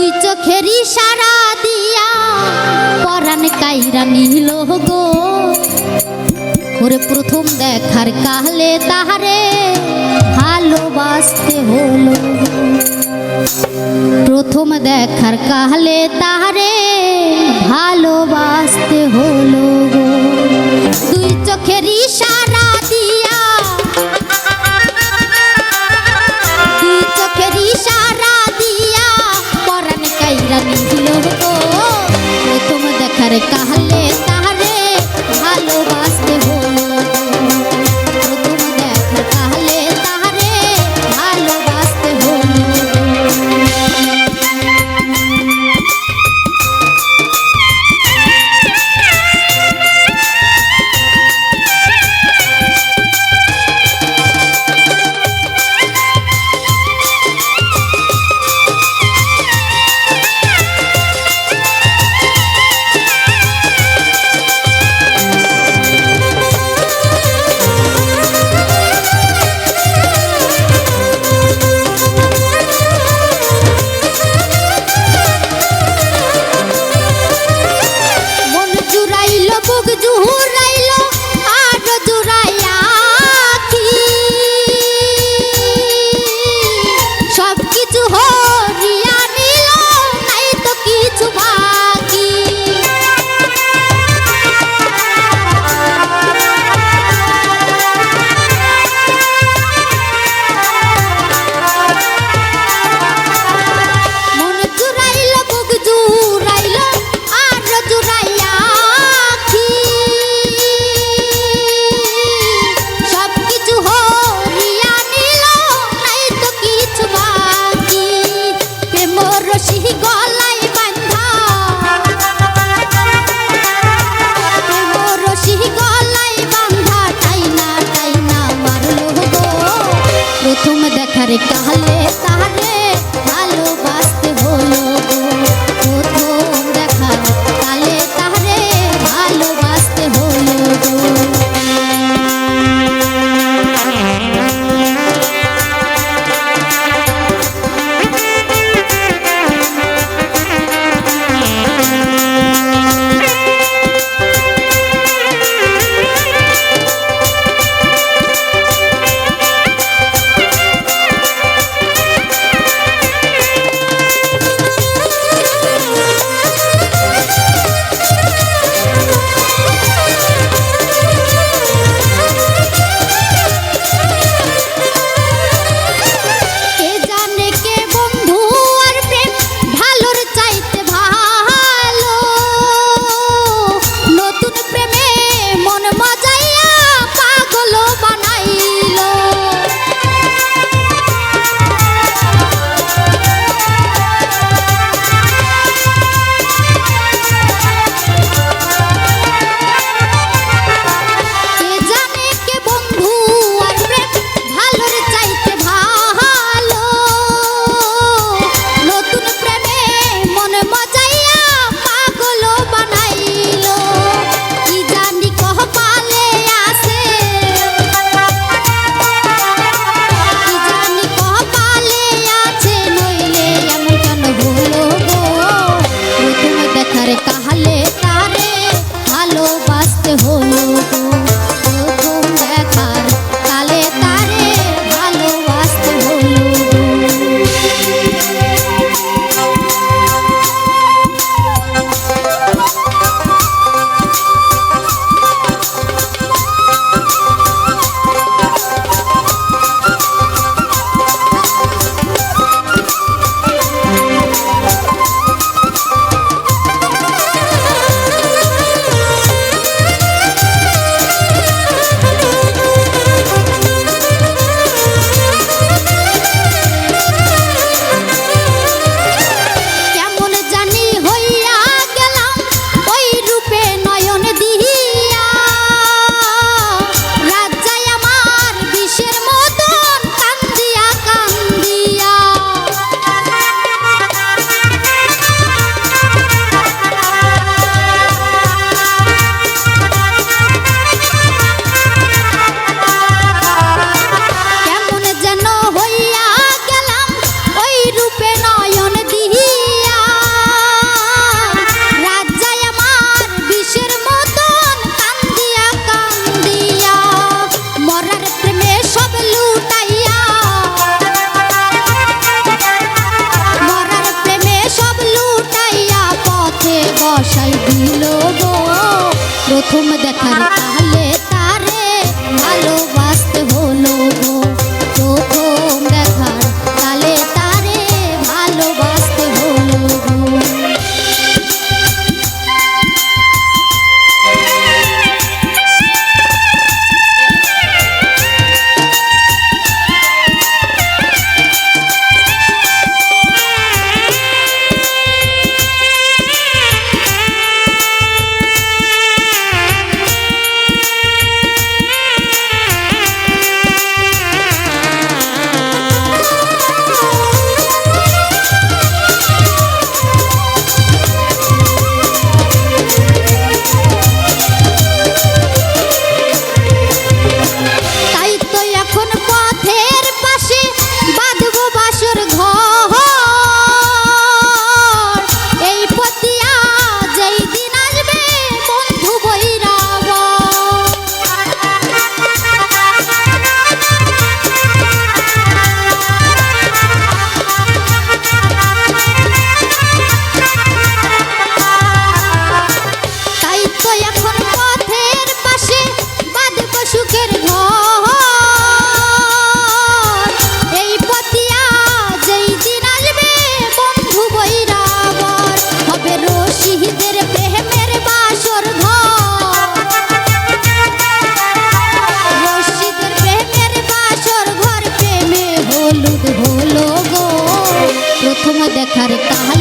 দুই চোখের ইশারা দিয়া পরাণ কাইরা নিল গো। ওরে প্রথম দেখার কাহলে তাহারে ভালোবাসতে হলো প্রথম দেখার কাহলে তাহারে ভালোবাসতে হলো কালে আশায় দিল গো। প্রথম দেখার তাহলে প্রথম দেখার কাহাল